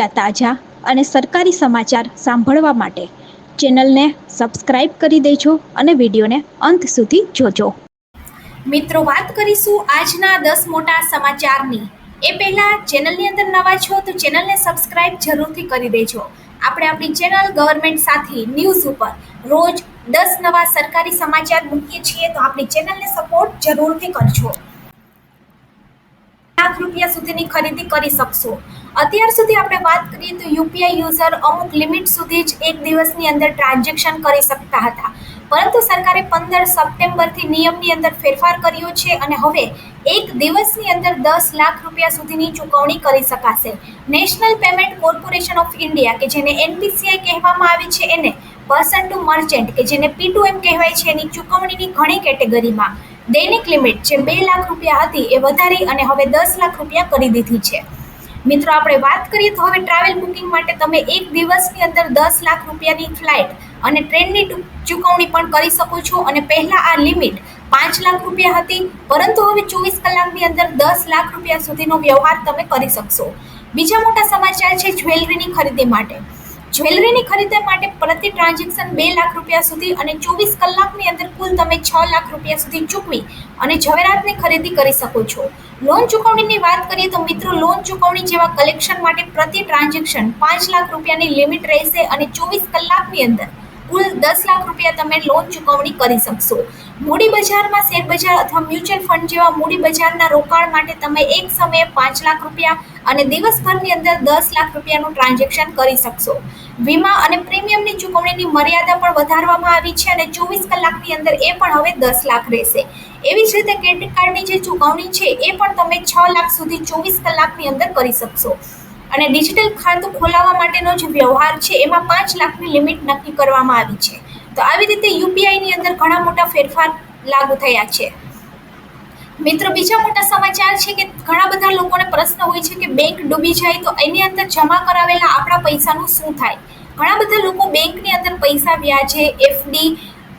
તાજા અને સરકારી સમાચાર સાંભળવા માટે ચેનલને સબસ્ક્રાઇબ કરી દેજો અને વિડીયોને અંત સુધી જોજો. મિત્રો, વાત કરીશું આજના દસ મોટા સમાચારની. એ પહેલા ચેનલની અંદર નવા છો તો ચેનલને સબસ્ક્રાઇબ જરૂરથી કરી દેજો. આપણે આપણી ચેનલ ગવર્મેન્ટ સાથી ન્યૂઝ ઉપર રોજ દસ નવા સરકારી સમાચાર મૂકીએ છીએ તો આપણી ચેનલને સપોર્ટ જરૂરથી કરજો. લાખ રૂપિયા સુધીની ખરીદી કરી શકશો. અત્યાર સુધી આપણે વાત કરીએ તો યુપીઆઈ યુઝર અમુક લિમિટ સુધી જ એક દિવસની અંદર ટ્રાન્ઝેક્શન કરી શકતા હતા. પરંતુ સરકારે પંદર સપ્ટેમ્બરથી નિયમની અંદર ફેરફાર કર્યો છે અને હવે એક દિવસની અંદર દસ લાખ રૂપિયા સુધીની ચૂકવણી કરી શકાશે. National payment corporation of India, કે જેને એનપીસીઆઈ કહેવામાં આવે છે, એને પર્સન ટુ મર્ચન્ટ, કે જેને પી ટુ એમ કહેવાય છે, એની ચૂકવણીની ઘણી કેટેગરીમાં. દૈનિક લિમિટ જે બે લાખ રૂપિયા હતી એ વધારી અને હવે દસ લાખ રૂપિયા કરી દીધી છે. મિત્રો, આપણે વાત કરીએ તો હવે ટ્રાવેલ બુકિંગ માટે તમે એક દિવસની અંદર દસ લાખ રૂપિયાની ફ્લાઇટ અને ટ્રેનની ચૂકવણી પણ કરી શકો છો અને પહેલાં આ લિમિટ પાંચ લાખ રૂપિયા હતી, પરંતુ હવે ચોવીસ કલાકની અંદર દસ લાખ રૂપિયા સુધીનો વ્યવહાર તમે કરી શકશો. બીજા મોટા સમાચાર છે જ્વેલરીની ખરીદી માટે. જ્વેલરીની ખરીદી માટે પ્રતિ ટ્રાન્ઝેક્શન બે લાખ રૂપિયા સુધી અને ચોવીસ કલાકની અંદર કુલ તમે છ લાખ રૂપિયા સુધી ચૂકવી અને ઝવેરાતની ખરીદી કરી શકો છો. લોન ચૂકવણીની વાત કરીએ તો મિત્રો, લોન ચૂકવણી જેવા કલેક્શન માટે પ્રતિ ટ્રાન્ઝેક્શન પાંચ લાખ રૂપિયાની લિમિટ રહેશે અને ચોવીસ કલાકની અંદર કુલ દસ લાખ રૂપિયા તમે લોન ચૂકવણી કરી શકશો. મૂડી બજારમાં શેર બજાર અથવા મ્યુચ્યુઅલ ફંડ જેવા મૂડી બજારના રોકાણ માટે તમે એક સમયે પાંચ લાખ રૂપિયા અને દિવસભરની અંદર દસ લાખ રૂપિયાનું ટ્રાન્ઝેક્શન કરી શકશો. વીમા અને પ્રીમિયમની ચૂકવણીની મર્યાદા પણ વધારવામાં આવી છે અને ચોવીસ કલાકની અંદર એ પણ હવે દસ લાખ રહેશે. એવી જ રીતે ક્રેડિટ કાર્ડની જે ચૂકવણી છે એ પણ તમે છ લાખ સુધી ચોવીસ કલાકની અંદર કરી શકશો. અને ડિજિટલ ખાતું ખોલાવવા માટેનો જે વ્યવહાર છે, એમાં પાંચ લાખની લિમિટ નક્કી કરવામાં આવી છે. તો આવી રીતે યુપીઆઈની અંદર ઘણા મોટા ફેરફાર લાગુ થયા છે. મિત્રો, બીજા મોટા સમાચાર છે કે ઘણા બધા લોકોને પ્રશ્ન હોય છે કે બેંક ડૂબી જાય તો એની અંદર જમા કરાવેલા આપણા પૈસાનું શું થાય? ઘણા બધા લોકો બેંકની અંદર પૈસા વ્યાજે એફડી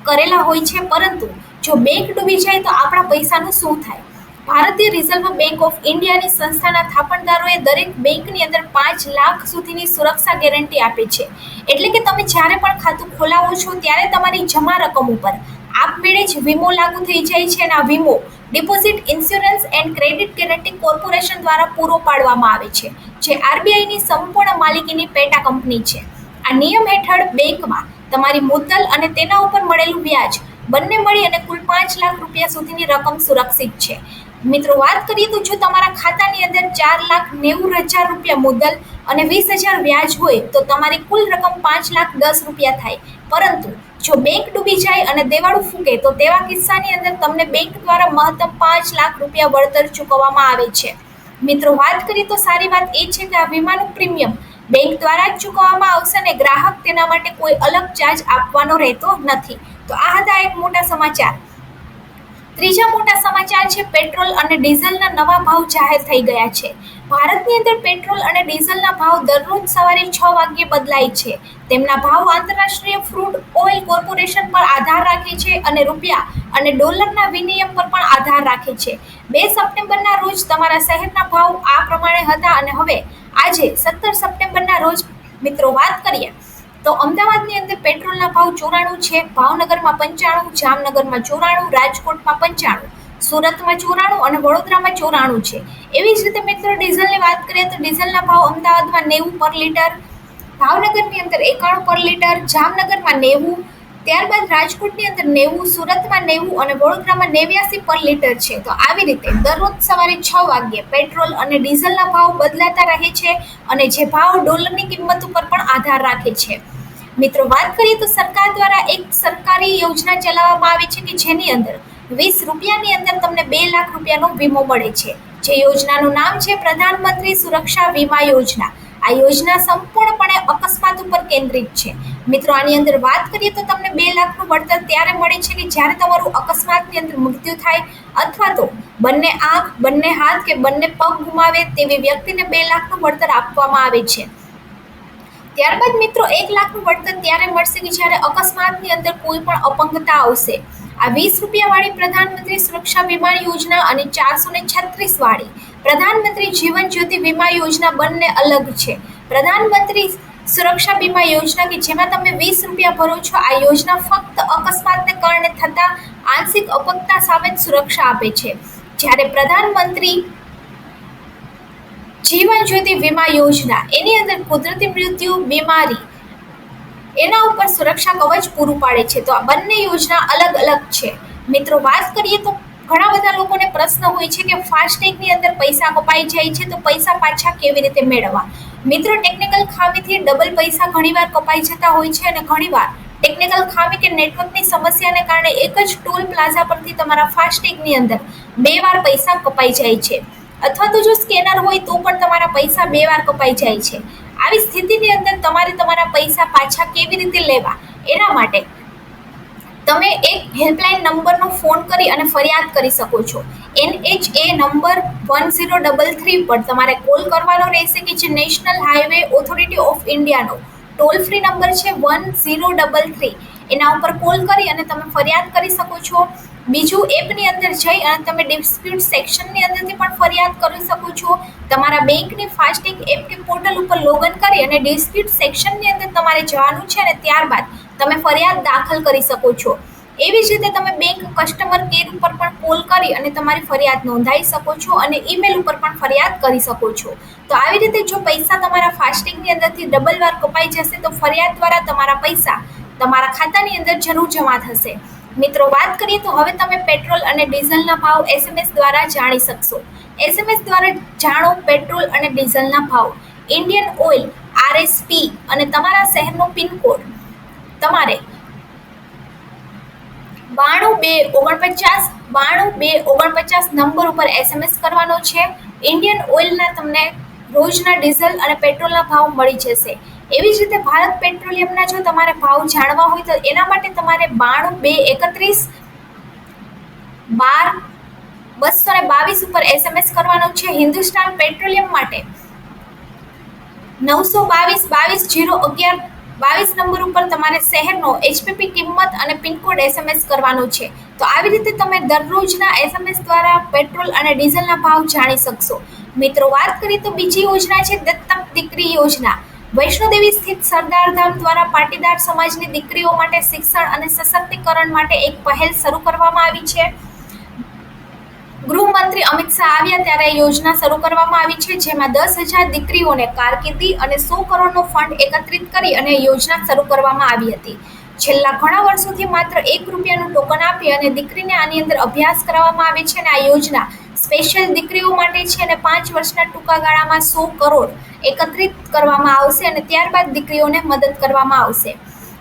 કરેલા હોય છે, પરંતુ જો બેંક ડૂબી જાય તો આપણા પૈસાનું શું થાય? ભારતીય રિઝર્વ બેંક ઓફ ઇન્ડિયાની સંસ્થાના થાપણદારોએ દરેક બેંકની અંદર પાંચ લાખ સુધીની સુરક્ષા ગેરંટી આપે છે. એટલે કે તમે જ્યારે પણ ખાતું ખોલાવો છો, ત્યારે તમારી જમા રકમ ઉપર આપમેળે જ વીમો લાગુ થઈ જાય છે અને આ વીમો deposit insurance and credit guarantee corporation દ્વારા પૂરો પાડવામાં આવે છે, જે આરબીઆઈની સંપૂર્ણ માલિકીની પેટા કંપની છે. આ નિયમ હેઠળ બેંકમાં તમારી મુદ્દલ અને તેના ઉપર મળેલું વ્યાજ બંને મળી અને કુલ પાંચ લાખ રૂપિયા સુધીની રકમ સુરક્ષિત છે. મિત્રો, વાત કરીએ તો જો તમારા ખાતાની અંદર ચાર લાખ નેવું હજાર રૂપિયા મુદ્દલ અને વીસ હજાર વ્યાજ હોય, તો તમારી કુલ રકમ પાંચ લાખ દસ રૂપિયા થાય. પરંતુ જો બેંક ડૂબી જાય અને દેવાળું ફૂંકે, તો તેવા કિસ્સાની અંદર તમને બેંક દ્વારા મહત્તમ પાંચ લાખ રૂપિયા વળતર ચૂકવવામાં આવે છે. મિત્રો, વાત કરીએ તો સારી વાત એ છે કે આ વીમાનું પ્રીમિયમ બેંક દ્વારા જ ચૂકવવામાં આવશે અને ગ્રાહક તેના માટે કોઈ અલગ ચાર્જ આપવાનો રહેતો નથી. તો આ હતા એક મોટા સમાચાર. ત્રીજા મોટા સમાચાર છે, પેટ્રોલ અને ડીઝલના નવા ભાવ જાહેર થઈ ગયા છે. ભારતની અંદર પેટ્રોલ અને ડીઝલના ભાવ દરરોજ સવારે છ વાગ્યે બદલાય છે. તેમના ભાવ આંતરરાષ્ટ્રીય ફ્રૂડ ઓઇલ કોર્પોરેશન પર આધાર રાખે છે અને રૂપિયા અને ડોલરના વિનિયમ પર પણ આધાર રાખે છે. બે સપ્ટેમ્બરના રોજ તમારા શહેરના ભાવ આ પ્રમાણે હતા અને હવે આજે સત્તર સપ્ટેમ્બરના રોજ મિત્રો વાત કરીએ તો અમદાવાદની અંદર પેટ્રોલના ભાવ ચોરાણું છે, ભાવનગરમાં પંચાણું, જામનગરમાં ચોરાણું, રાજકોટમાં પંચાણું, સુરતમાં ચોરાણું અને વડોદરામાં ચોરાણું છે. એવી જ રીતે મિત્રો ડીઝલની વાત કરીએ તો ડીઝલના ભાવ અમદાવાદમાં નેવું પર લીટર, ભાવનગરની અંદર એકાણું પર લીટર, જામનગરમાં નેવું ત્યારબાદ રાજકોટની અંદર નેવું, સુરતમાં નેવું અને વડોદરામાં નેવ્યાસી પર લીટર છે. તો આવી રીતે દરરોજ સવારે છ વાગ્યે પેટ્રોલ અને ડીઝલના ભાવ બદલાતા રહે છે અને જે ભાવ ડોલરની કિંમત ઉપર પણ આધાર રાખે છે. મિત્રો, વાત કરીએ તો સરકાર દ્વારા એક સરકારી યોજના ચલાવવામાં આવે છે કે જેની અંદર વીસ રૂપિયાની અંદર તમને બે લાખ રૂપિયાનો વીમો મળે છે. જે યોજનાનું નામ છે પ્રધાનમંત્રી સુરક્ષા વીમા યોજના. આ યોજના સંપૂર્ણપણે અકસ્માત ઉપર કેન્દ્રિત છે. મિત્રો, આની અંદર વાત કરીએ તો તમને બે લાખનું વળતર ત્યારે મળે છે કે જ્યારે તમારું અકસ્માતની અંદર મૃત્યુ થાય અથવા તો બંને આંખ, બંને હાથ કે બંને પગ ગુમાવે તેવી વ્યક્તિને બે લાખનું વળતર આપવામાં આવે છે. ત્યારબાદ મિત્રો, એક લાખનું વળતર ત્યારે મળશે કે જ્યારે અકસ્માતની અંદર કોઈ પણ અપંગતા આવશે. આ વીસ રૂપિયાવાળી પ્રધાનમંત્રી સુરક્ષા વીમા યોજના અને ચારસો ને છત્રીસ વાળી પ્રધાનમંત્રી જીવન જ્યોતિ વીમા યોજના બંને અલગ છે. પ્રધાનમંત્રી સુરક્ષા બીમા યોજના કે જેમાં તમે વીસ રૂપિયા ભરો છો, આ યોજના ફક્ત અકસ્માતને કારણે થતા આંશિક અપંગતા સામે સુરક્ષા આપે છે. જ્યારે પ્રધાનમંત્રી જીવન જ્યોતિ વીમા યોજના, એની અંદર કુદરતી મૃત્યુ, બીમારી, એના ઉપર સુરક્ષા કવચ પૂરું પાડે છે. તો આ બંને યોજના અલગ અલગ છે. મિત્રો, વાત કરીએ તો ઘણા બધા લોકોને પ્રશ્ન હોય છે કે ફાસ્ટેગની અંદર પૈસા કપાઈ જાય છે તો પૈસા પાછા કેવી રીતે મેળવવા? મિત્રો ટેકનિકલ ખામીથી ડબલ પૈસા ઘણીવાર કપાઈ જતા હોય છે અને ઘણીવાર ટેકનિકલ ખામી કે નેટવર્કની સમસ્યાને કારણે એક જ ટોલ પ્લાઝા પરથી તમારા ફાસ્ટેગની અંદર બે વાર પૈસા કપાઈ જાય છે. અથવા તો જો સ્કેનર હોય તો પણ તમારા પૈસા બે વાર કપાઈ જાય છે. આવી સ્થિતિની અંદર તમારે તમારા પૈસા પાછા કેવી રીતે લેવા? એના માટે તમે એક હેલ્પલાઇન નંબરનો ફોન કરી અને ફરિયાદ કરી શકો છો. NHA number one zero double three પર તમારે કોલ કરવાનો રહેશે કે જે નેશનલ હાઈવે ઓથોરિટી ઓફ ઇન્ડિયાનો ટોલ ફ્રી નંબર છે વન ઝીરો ડબલ થ્રી એના ઉપર કોલ કરી અને તમે ફરિયાદ કરી શકો છો. બીજું એપની અંદર જઈ અને તમે ડિસ્પ્યુટ સેક્શનની અંદરથી પણ ફરિયાદ કરી શકો છો. તમારા બેંકની ફાસ્ટેગ એપ કે પોર્ટલ ઉપર લોગિન કરી અને ડિસ્પ્યુટ સેક્શનની અંદર તમારે જવાનું છે અને ત્યારબાદ તમે ફરિયાદ દાખલ કરી શકો છો. એવી જ રીતે તમે બેંક કસ્ટમર કેર ઉપર પણ કોલ કરી અને તમારી ફરિયાદ નોંધાવી શકો છો અને ઈમેલ ઉપર પણ ફરિયાદ કરી શકો છો. તો આવી રીતે જો પૈસા તમારા ફાસ્ટેગની અંદરથી ડબલ વાર કપાઈ જશે, તો ફરિયાદ દ્વારા તમારા પૈસા તમારા ખાતાની અંદર જરૂર જમા થશે. મિત્રો, વાત કરીએ તો હવે તમે પેટ્રોલ અને ડીઝલના ભાવ એસએમએસ દ્વારા જાણી શકશો. એસએમએસ દ્વારા જાણો પેટ્રોલ અને ડીઝલના ભાવ. ઇન્ડિયન ઓઇલ આરએસપી અને તમારા શહેરનો પિનકોડ. તમારે બાણું બે ઓગણપચાસ, બાણું બે ઓગણપચાસ નંબર ઉપર એસએમએસ કરવાનો છે. ઇન્ડિયન ઓઇલના તમને રોજના ડીઝલ અને પેટ્રોલના ભાવ મળી જશે. એવી જ રીતે ભારત પેટ્રોલિયમના જો તમારે ભાવ જાણવા હોય તો એના માટે તમારે બાણું બે એકત્રીસ, બાર બસો ને બાવીસ ઉપર એસએમએસ કરવાનો છે. હિન્દુસ્તાન પેટ્રોલિયમ માટે નવસો બાવીસ બાવીસ, જીરો અગિયાર બાવીસ નંબર ઉપર તમારે શહેરનો એચપીપી કિંમત અને પિનકોડ એસએમએસ કરવાનો છે. તો આવી રીતે તમે દરરોજના એસએમએસ દ્વારા પેટ્રોલ અને ડીઝલના ભાવ જાણી શકશો. મિત્રો, વાત કરીએ તો બીજી યોજના છે દત્તક દીકરી યોજના. વૈષ્ણોદેવી સ્થિત સરદાર ધામ દ્વારા પાટીદાર સમાજની દીકરીઓ માટે શિક્ષણ અને સશક્તિકરણ માટે એક પહેલ શરૂ કરવામાં આવી છે. ગૃહમંત્રી અમિત શાહ આવ્યા ત્યારે યોજના શરૂ કરવામાં આવી છે, જેમાં દસ હજાર દીકરીઓને કારકિર્દી અને સો કરોડનો ફંડ એકત્રિત કરી અને યોજના શરૂ કરવામાં આવી હતી. છેલ્લા ઘણા વર્ષોથી માત્ર એક રૂપિયાનું ટોકન આપી અને દીકરીને આની અંદર અભ્યાસ કરાવવામાં આવે છે અને આ યોજના સ્પેશિયલ દીકરીઓ માટે છે અને પાંચ વર્ષના ટૂંકા ગાળામાં સો કરોડ એકત્રિત કરવામાં આવશે અને ત્યારબાદ દીકરીઓને મદદ કરવામાં આવશે.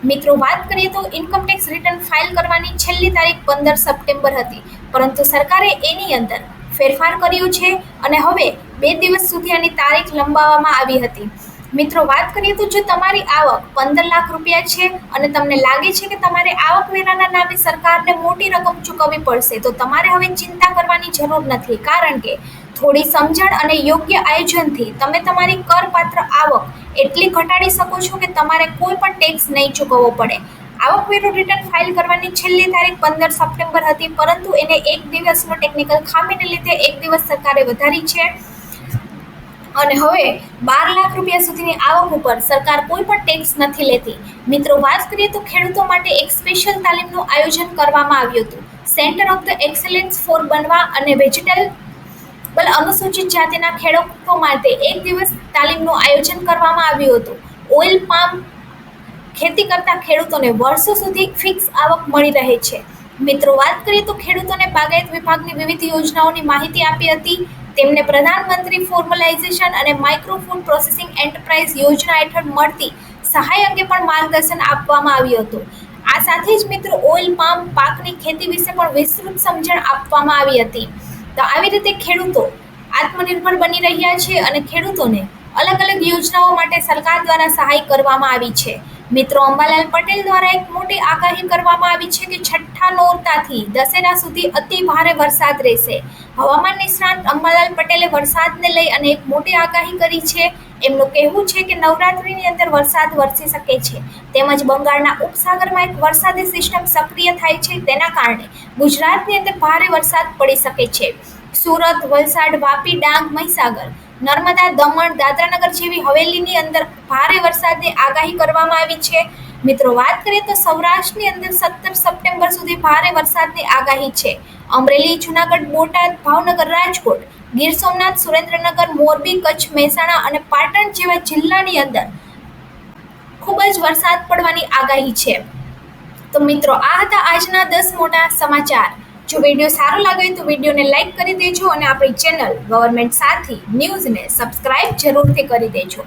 મિત્રો, વાત કરીએ તો ઇન્કમટેક્સ રિટર્ન ફાઇલ કરવાની છેલ્લી તારીખ પંદર સપ્ટેમ્બર હતી. પરંતુ સરકારે એની અંદર ફેરફાર કર્યું છે અને હવે બે દિવસ સુધી આની તારીખ લંબાવવામાં આવી હતી. મિત્રો, વાત કરીએ તો જો તમારી આવક પંદર લાખ રૂપિયા છે અને તમને લાગે છે કે તમારે આવકવેરાના નામે સરકારને મોટી રકમ ચૂકવવી પડશે, તો તમારે હવે ચિંતા કરવાની જરૂર નથી. કારણ કે થોડી સમજણ અને યોગ્ય આયોજનથી તમે તમારી કરપાત્ર આવક એટલી ઘટાડી શકો છો કે તમારે કોઈ પણ ટેક્સ નહીં ચૂકવવો પડે. આવકવેરો રિટર્ન ફાઇલ કરવાની છેલ્લી તારીખ પંદર સપ્ટેમ્બર હતી, પરંતુ એને એક દિવસનો ટેકનિકલ ખામીને લીધે એક દિવસ સરકારે વધારી છે. અને હવે બાર લાખ રૂપિયા સુધીની આવક ઉપર સરકાર કોઈ પણ ટેક્સ નથી લેતી. મિત્રો, વાત કરીએ તો ખેડૂતો માટે એક સ્પેશિયલ તાલીમનું આયોજન કરવામાં આવ્યું હતું. Centre of the excellence for બનવા અને વેજીટેબલ અનુસૂચિત જાતિના ખેડૂતો માટે એક દિવસ તાલીમનું આયોજન કરવામાં આવ્યું હતું. ઓઇલ પામ ખેતી કરતા ખેડૂતોને વર્ષો સુધી ફિક્સ આવક મળી રહે છે. મિત્રો, વાત કરીએ તો ખેડૂતોને બાગાયત વિભાગની વિવિધ યોજનાઓની માહિતી આપી હતી. તેમને પ્રધાનમંત્રી ફોર્મલાઇઝેશન અને માઇક્રો ફૂડ પ્રોસેસિંગ એન્ટરપ્રાઇઝ યોજના હેઠળ મળતી સહાય અંગે પણ માર્ગદર્શન આપવામાં આવ્યું હતું. આ સાથે જ મિત્રો ઓઇલ પામ પાકની ખેતી વિશે પણ વિસ્તૃત સમજણ આપવામાં આવી હતી. તો આવી રીતે ખેડૂતો આત્મનિર્ભર બની રહ્યા છે અને ખેડૂતોને અલગ અલગ યોજનાઓ માટે સરકાર દ્વારા સહાય કરવામાં આવી છે. મિત્રો અંબાલાલ પટેલ દ્વારા એક મોટી આગાહી કરવામાં આવી છે કે છઠ્ઠા નોરતાથી દશેરા સુધી અતિ ભારે વરસાદ રહેશે. હવામાન નિષ્ણાંત અંબાલાલ પટેલે વરસાદને લઈ અને એક મોટી આગાહી કરી છે. એમનું કહેવું છે કે નવરાત્રિની અંદર વરસાદ વરસી શકે છે. તેમજ બંગાળના ઉપસાગરમાં એક વરસાદી સિસ્ટમ સક્રિય થાય છે. તેના કારણે ગુજરાતની અંદર ભારે વરસાદ પડી શકે છે. સુરત, વલસાડ, વાપી, ડાંગ, મહીસાગર નર્મદા, દમણ, દાદરાનગર જેવી હવેલીની અંદર ભારે વરસાદની આગાહી કરવામાં આવી છે. મિત્રો, વાત કરીએ તો સૌરાષ્ટ્રની અંદર સત્તર સપ્ટેમ્બર સુધી ભારે વરસાદની આગાહી છે. અમરેલી, જુનાગઢ, બોટાદ, ભાવનગર, રાજકોટ, ગીર સોમનાથ, સુરેન્દ્રનગર, મોરબી, કચ્છ, મહેસાણા અને પાટણ જેવા જિલ્લાની અંદર ખૂબ જ વરસાદ પડવાની આગાહી છે. તો મિત્રો, આ હતા આજના દસ મોટા સમાચાર. જો વીડિયો સારો લાગે તો વિડીયોને લાઈક કરી દેજો અને આપણી ચેનલ ગવર્મેન્ટ સાથી ન્યૂઝને સબસ્ક્રાઇબ જરૂરથી કરી દેજો.